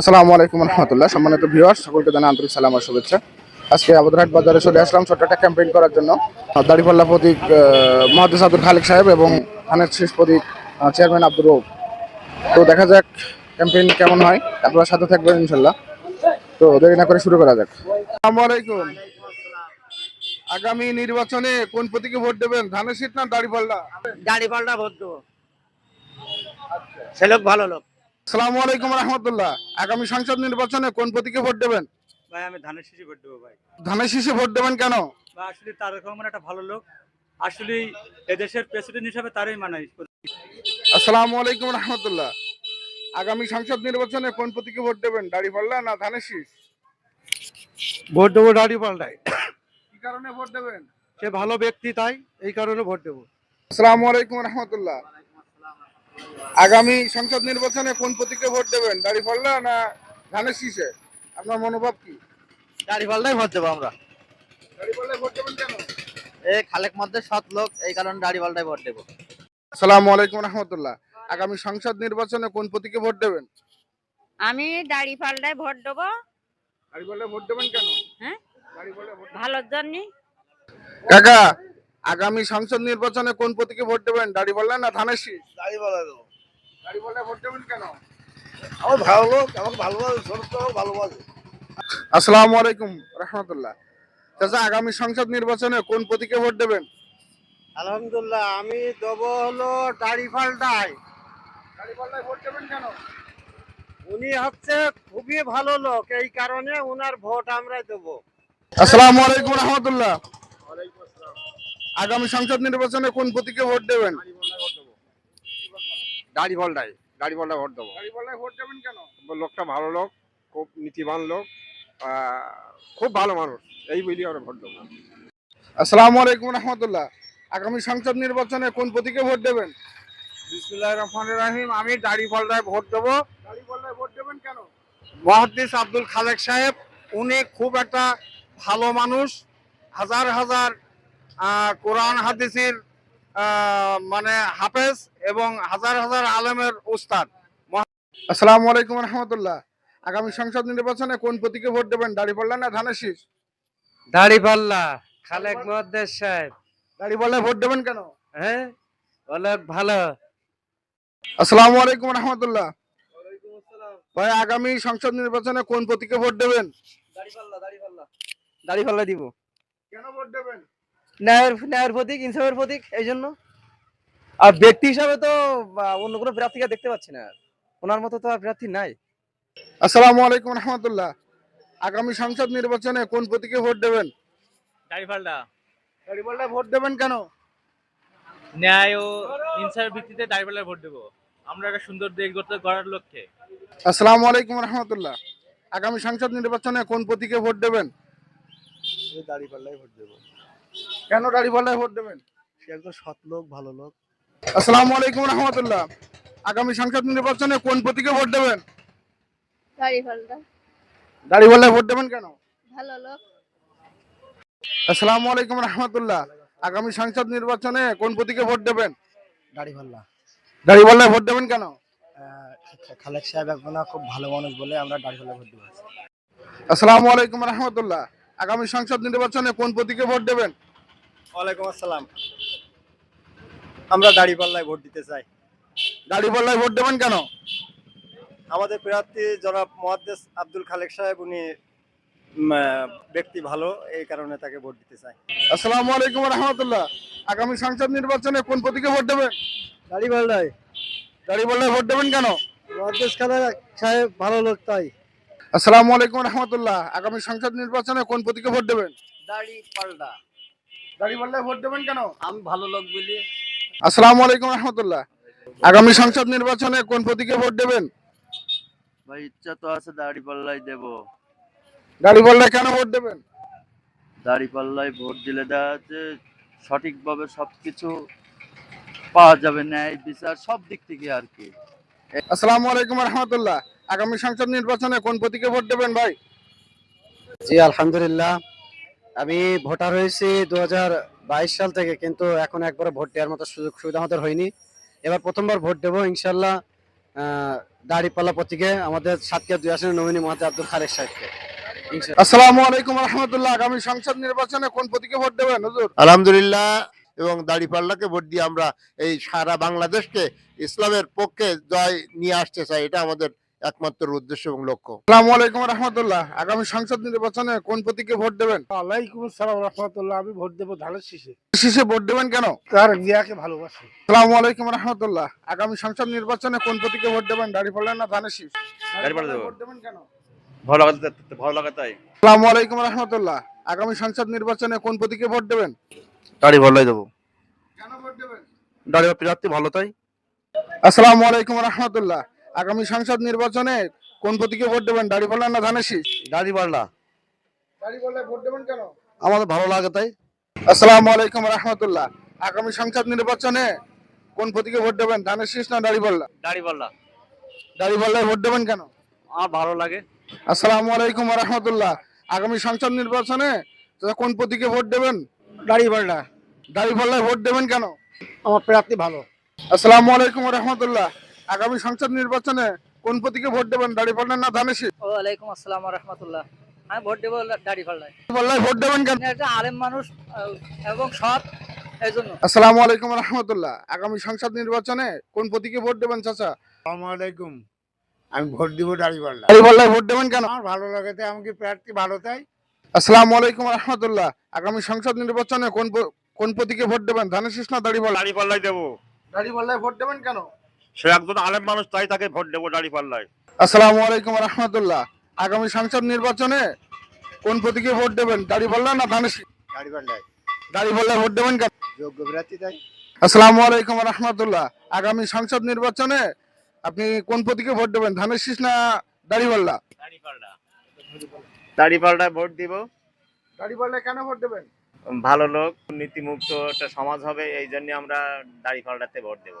আসসালামু আলাইকুম রহমতুল্লাহ। সম্মানিত ভিউয়ার সকলকে জানাই আন্তরিক সালাম আর শুভেচ্ছা। আজকে আবুদরহাট বাজারে চলে আসলাম ছোট্ট একটা ক্যাম্পেইন করার জন্য। দাড়িপাল্লা প্রতীক মহাদিস আব্দুল খালিক সাহেব এবং থানের শেষ প্রতীক চেয়ারম্যান আব্দুর রৌফ তো দেখা যাক ক্যাম্পেইন কেমন হয়। আপনারা সাথে থাকবেন ইনশাল্লাহ তো দেরি না করে শুরু করা যাক। আসসালামু আলাইকুম। আগামী নির্বাচনে কোন প্রতীকে ভোট দেবেন, ধানের শীত না দাড়িপাল্লা? দাড়ি পাল্টা ভোট দেবো। সে লোক ভালো লোক। আসসালামু আলাইকুম রহমতুল্লাহ। আগামী সংসদ নির্বাচনে কোন প্রতীকে ভোট দেবেন? ভাই আমি ধানের শিশি ভোট দেবো ভাই। ধানের শীষে ভোট দেবেন কেন? আসলে তারেক রহমান একটা ভালো লোক। আসলে এদেশের প্রেসিডেন্ট হিসাবে তারই মানাই আসসালামু আলাইকুম রহমতুল্লাহ। আগামী সংসদ নির্বাচনে কোন প্রতীকে ভোট দেবেন দাড়িপাল্লা না ধানের শীষ? ভোট দেবো দাড়ি পাল্টাই কি কারণে ভোট দেবেন? সে ভালো ব্যক্তি তাই এই কারণে ভোট দেবো। আসসালামু আলাইকুম রহমতুল্লাহ। আগামী সংসদ নির্বাচনে কোন প্রতীকে ভোট দেবেন দাড়ি দাড়িপাল্লা না ধানের শীষে? আপনার মনোভাব কি? দাড়ি পাল্টাই ভোট দেবো আমরা। দাড়িপাল্লায় ভোট দেবেন কেন? এ খালেক মধ্যে সৎ লোক এই কারণে দাড়ি ভোট দেবো। আসসালামু আলাইকুম রহমতুল্লাহ। আগামী সংসদ নির্বাচনে কোন প্রতীকে ভোট দেবেন? আমি দাড়ি পাল্টায় ভোট দেবো। ভোট দেবেন কেন? হ্যাঁ? দাড়িপাল্লায় ভোট ভালোর জন্য। কাকা আগামী সংসদ নির্বাচনে কোন প্রতীকে ভোট দেবেন? দাড়ি বললেন না ধানের শীষ দাড়ি পাল্টা দেবো। দাড়িপাল্লায় ভোট দেবেন কেন? আমার ভালো লোক আমাকে ভালোবাসে ছোট ভালোবাসে। আসসালামু আলাইকুম রহমতুল্লাহ। চাচা আগামী সংসদ নির্বাচনে কোন প্রতীকে ভোট দেবেন? আলহামদুলিল্লাহ আমি দেবো হলো দাড়ি পাল্টাই দাড়িপাল্লায় ভোট দেবেন কেন? উনি হচ্ছে খুবই ভালো লোক এই কারণে উনার ভোট আমরা দেবো। আসসালামু আলাইকুম রহমতুল্লাহ। আগামী সংসদ নির্বাচনে কোন প্রতীকে ভোট দেবেন? দাড়ি পাল্টাই দাড়ি পাল্টা ভোট দেবো। ভোট দেবেন কেন? লোকটা ভালো লোক খুব নীতিবান লোক খুব ভালো মানুষ এই বলি আমরা ভোট দেবো। আসসালামু আলাইকুম রহমতুল্লাহ। আগামী সংসদ নির্বাচনে কোন প্রতীকে ভোট দেবেন? বিসমুল্লাহ রহমান রাহিম আমি দাড়ি পাল্টায় ভোট দেবো। ভোট দেবেন কেন? মহাদ্দিস আব্দুল খালেক সাহেব উনি খুব একটা ভালো মানুষ হাজার হাজার কোরআন হাদিসের আহ, মানে হাফেজ এবং হাজার হাজার আলেমের উস্তাদ। আসসালামু আলাইকুম রহমতুল্লাহ। আগামী সংসদ নির্বাচনে কোন প্রতীকে ভোট দেবেন দাড়িপাল্লা না ধানের শীষ দাড়ি পাল্লা খালেক মহাদ্দেশ সাহেব। দাড়িপাল্লায় ভোট দেবেন কেন? হ্যাঁ অনেক ভালো। আসসালামু আলাইকুম রহমতুল্লাহ। ভাই আগামী সংসদ নির্বাচনে কোন প্রতীকে ভোট দেবেন? দাড়ি পাল্লা দিব। কেন ভোট দেবেন? ন্যায়ের ন্যায়ের প্রতীক ইনসাফের প্রতীক এই জন্য। আর ব্যক্তি হিসাবে তো অন্য কোনো প্রার্থীকে দেখতে পাচ্ছি না। ওনার মতো তো আর প্রার্থী নাই। আসসালামু আলাইকুম রহমতুল্লাহ। আগামী সংসদ নির্বাচনে কোন প্রতীকে ভোট দেবেন? দাড়ি পাল্টা ভোট দেবেন কেন? ন্যায় ও ইনসাফের ভিত্তিতে দাড়ি ভোট দেবো। আমরা একটা সুন্দর দেশ গড়তে গড়ার লক্ষ্যে। আসসালামু আলাইকুম রহমতুল্লাহ। আগামী সংসদ নির্বাচনে কোন প্রতীকে ভোট দেবেন? দাড়ি ভোট দেবো। কেন দাড়িপাল্লায় ভোট দেবেন? সে একজন সৎ লোক ভালো লোক। আসসালামু আলাইকুম রহমতুল্লাহ। আগামী সংসদ নির্বাচনে কোন প্রতীকে ভোট দেবেন? দাড়ি পাল্টা ভোট দেবেন কেন? ভালো লোক। আসসালামু আলাইকুম রহমতুল্লাহ। আগামী সংসদ নির্বাচনে কোন প্রতীকে ভোট দেবেন? ভোট দেবেন কেন? খালেক সাহেব একজন খুব ভালো মানুষ বলে আমরা গাড়িভাল্লা ভোট দেবো। আসসালামু আলাইকুম রহমতুল্লাহ। আগামী সংসদ নির্বাচনে কোন প্রতীকে ভোট দেবেন? ওয়ালাইকুম আসসালাম। আমরা দাড়ি পাল্লায় ভোট দিতে চাই। দাড়িপাল্লায় ভোট দেবেন কেন? আমাদের প্রার্থী জনাব মহাদ্দেশ আব্দুল খালেক সাহেব উনি ব্যক্তি ভালো এই কারণে তাকে ভোট দিতে চাই। আসসালামু আলাইকুম রহমতুল্লাহ। আগামী সংসদ নির্বাচনে কোন প্রতীকে ভোট দেবেন? দাড়ি পাল্লায় দাড়িপাল্লায় ভোট দেবেন কেন? মহাদ্দেশ খালেক সাহেব ভালো লোক তাই। আসসালামু আলাইকুম রহমতুল্লাহ। আগামী সংসদ নির্বাচনে কোন প্রতীকে ভোট দেবেন? দাড়ি পাল্টা। দাড়িপাল্লায় ভোট দেবেন কেন? আমি ভালো লোক বলি। আসসালামু আলাইকুম রহমতুল্লাহ। আগামী সংসদ নির্বাচনে কোন প্রতীকে ভোট দেবেন? ভাই ইচ্ছা তো আছে দাড়ি পাল্লাই দেব। দাড়িপাল্লায় কেন ভোট দেবেন? দাড়ি পাল্লাই ভোট দিলে দেখা যাচ্ছে সঠিকভাবে সবকিছু পাওয়া যাবে ন্যায় বিচার সব দিক থেকে আর কি। আসসালামু আলাইকুম রহমতুল্লাহ। আগামী সংসদ নির্বাচনে কোন প্রতীকে ভোট দেবেন ভাই? জি আলহামদুলিল্লাহ। আমি ভোটার হয়েছি দু হাজার বাইশ সাল থেকে কিন্তু এখন একবার ভোট দেওয়ার মতো সুযোগ সুবিধা আমাদের হয়নি। এবার প্রথমবার ভোট দেবো ইনশাল্লাহ দাড়িপাল্লা প্রতীকে আমাদের সাতক্ষীরা দুই আসনের নমিনী মহাতে আব্দুল খালেক সাহেবকে। আসসালামু আলাইকুম রহমতুল্লাহ আগামী সংসদ নির্বাচনে কোন প্রতীকে ভোট দেবেন হুজুর? আলহামদুলিল্লাহ এবং দাড়িপাল্লাকে ভোট দিয়ে আমরা এই সারা বাংলাদেশকে ইসলামের পক্ষে জয় নিয়ে আসতে চাই এটা আমাদের একমাত্র উদ্দেশ্য এবং লক্ষ্য। আসসালামু আলাইকুম রহমতুল্লাহ। আগামী সংসদ নির্বাচনে কোন প্রতীকে ভোট দেবেন? আসসালাম রহমতুল্লাহ আমি ভোট দেবো ধানের শীষে। শীষে ভোট দেবেন কেন? তার জিয়াকে ভালোবাসি। আসসালামু আলাইকুম রহমতুল্লাহ। আগামী সংসদ নির্বাচনে কোন প্রতীকে ভোট দেবেন দাড়ি পাল্লা না ধানের শীষ? দাঁড়িপাল্লা ভোট দেবেন কেন? ভালো লাগাতে ভালো লাগে আসসালামু আলাইকুম রহমতুল্লাহ। আগামী সংসদ নির্বাচনে কোন প্রতীকে ভোট দেবেন? দাড়ি পাল্লাই দেবো। কেন ভোট দেবেন? দাড়ি প্রার্থী ভালো তাই। আসসালামু আলাইকুম রহমতুল্লাহ। আগামী সংসদ নির্বাচনে কোন প্রতীকে ভোট দেবেন? দাড়ি পাল্লা না ধানের শীষ দাড়ি পাল্লা দাড়ি পাল্লায় ভোট দেবেন কেন? আমাদের ভালো লাগে তাই। আসসালামু আলাইকুম রহমতুল্লাহ। আগামী সংসদ নির্বাচনে কোন প্রতীকে ভোট দেবেন? ধানের শীষ না দাড়ি পাল্লা দাড়ি পাল্লা দাড়ি পাল্লায় ভোট দেবেন কেন? আমার ভালো লাগে। আসসালামু আলাইকুম রহমতুল্লাহ। আগামী সংসদ নির্বাচনে তো কোন প্রতীকে ভোট দেবেন? দাড়িপাল্লা। দাড়ি পাল্লায় ভোট দেবেন কেন? আমার প্রার্থী ভালো। আসসালামু আলাইকুম রহমতুল্লাহ। আগামী সংসদ নির্বাচনে কোন প্রতীকে ভোট দেবেন দাড়ি পাল্লা না ধানের শীষ ওয়ালাইকুম আসসালাম রহমতুল্লাহ। আমি ভোট দেবো দাড়ি পাল্লায়। ভোট দেবেন কেন? একটা আলেম মানুষ এবং সৎ আসসালামু আলাইকুম রহমতুল্লাহ। আগামী সংসদ নির্বাচনে কোন প্রতীকে ভোট দেবেন চাচা? আসসালামাইকুম আমি ভোট দিব দাড়িপাল্লা দাড়ি পাল্লায় ভোট দেবেন কেন? আমার ভালো লাগে তাই আমাকে প্রার্থী ভালো তাই? আসসালামু আলাইকুম রহমতুল্লাহ। আগামী সংসদ নির্বাচনে কোন কোন প্রতীকে ভোট দেবেন ধানের শীষ না দাড়ি পাল্লা দাড়ি পাল্লাই দেবো। দাড়ি পাল্লায় ভোট দেবেন কেন? সে একজন আলেম মানুষ তাই তাকে ভোট দেবো দাড়ি পাল্লাই আসসালামু আলাইকুম রহমতুল্লাহ। আগামী সংসদ নির্বাচনে কোন প্রতীকে ভোট দেবেন? দাড়ি পাল্লা না ধানের দাড়ি পাল্লায়। ভোট দেবেন যোগ্য প্রার্থী তাই। আসসালামু আলাইকুম রহমতুল্লাহ। আগামী সংসদ নির্বাচনে আপনি কোন প্রতীকে ভোট দেবেন? ধানের শীষ না দাড়িপাল্লা ভোট দিব। দাড়িপাল্লায় কেন ভোট দেবেন? ভালো লোক নীতিমুক্ত একটা সমাজ হবে এই জন্য আমরা দাড়ি পাল্টাতে ভোট দেবো।